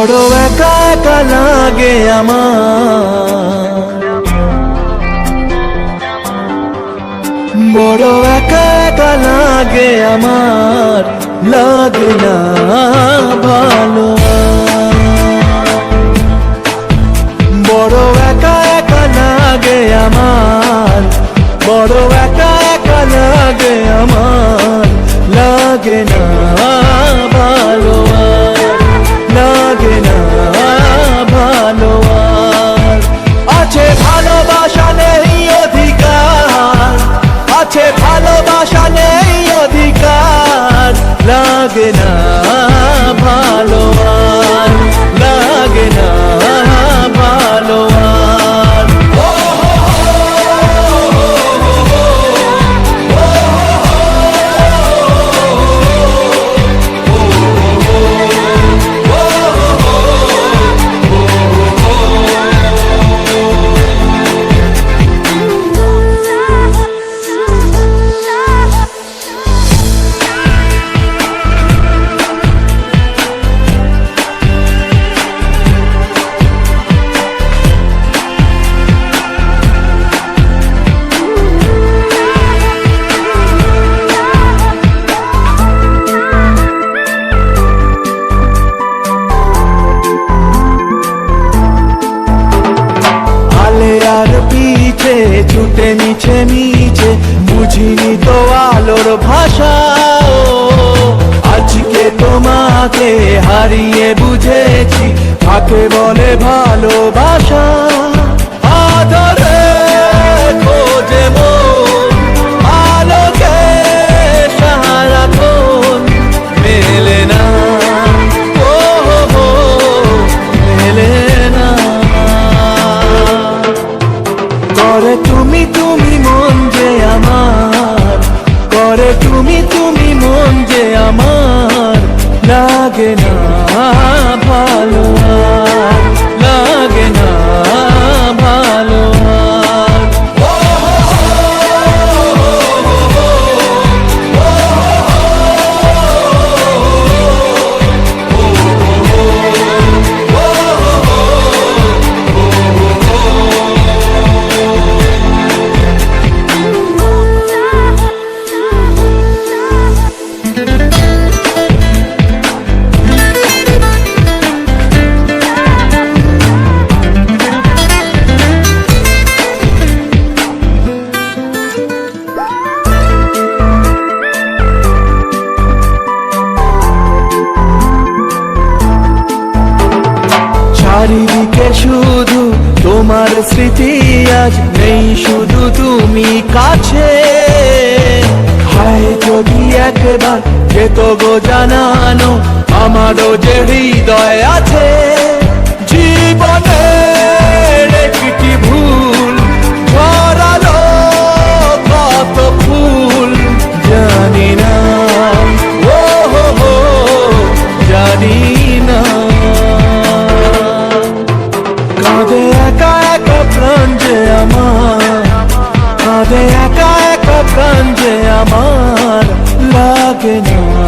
একা একা লাগে আমার। বড় একা একা লাগে আমার, লাগে না ভালো। বড় একা একা লাগে আমার, বড় একা একা লাগে আমার, লাগে না লাগে না। পিছে ছুটে মিছে মিছে বুঝিনি তো আলোর ভাষা। আজকে তোমাকে হারিয়ে বুঝেছি, কাকে বলে ভালোবাসা? করে তুমি তুমি মন যে আমার। করে তুমি তুমি মন যে আমার। লাগে না ভালো। তোমার স্মৃতি আজ নেই শুধু তুমি কাছে। হায় যদি একবার যেত গো জানানো আমারও যে হৃদয় আছে। জীবনে একটি ভুল ফুল, জানি না। হো প্রাণ যে আমার কাঁদে একা একা প্রাণ যে আমার লাগে না।